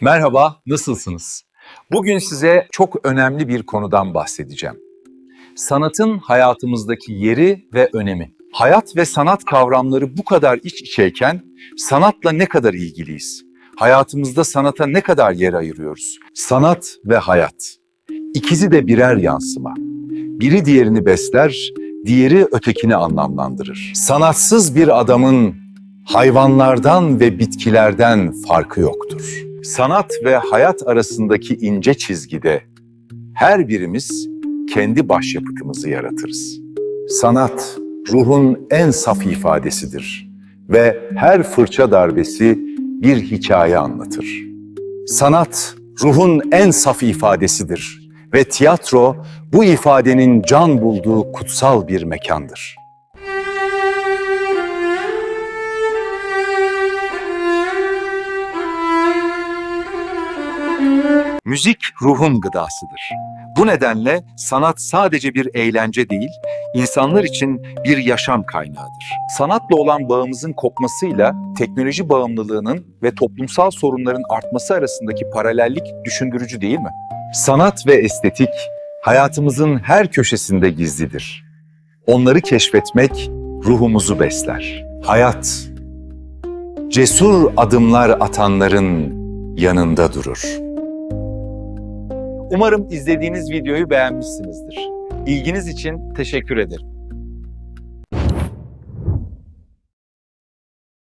Merhaba, nasılsınız? Bugün size çok önemli bir konudan bahsedeceğim. Sanatın hayatımızdaki yeri ve önemi. Hayat ve sanat kavramları bu kadar iç içeyken sanatla ne kadar ilgiliyiz? Hayatımızda sanata ne kadar yer ayırıyoruz? Sanat ve hayat. İkisi de birer yansıma. Biri diğerini besler, diğeri ötekini anlamlandırır. Sanatsız bir adamın hayvanlardan ve bitkilerden farkı yoktur. Sanat ve hayat arasındaki ince çizgide her birimiz kendi başyapıtımızı yaratırız. Sanat ruhun en saf ifadesidir ve her fırça darbesi bir hikaye anlatır. Sanat ruhun en saf ifadesidir ve tiyatro bu ifadenin can bulduğu kutsal bir mekandır. Müzik ruhun gıdasıdır. Bu nedenle sanat sadece bir eğlence değil, insanlar için bir yaşam kaynağıdır. Sanatla olan bağımızın kopmasıyla teknoloji bağımlılığının ve toplumsal sorunların artması arasındaki paralellik düşündürücü değil mi? Sanat ve estetik hayatımızın her köşesinde gizlidir. Onları keşfetmek ruhumuzu besler. Hayat cesur adımlar atanların yanında durur. Umarım izlediğiniz videoyu beğenmişsinizdir. İlginiz için teşekkür ederim.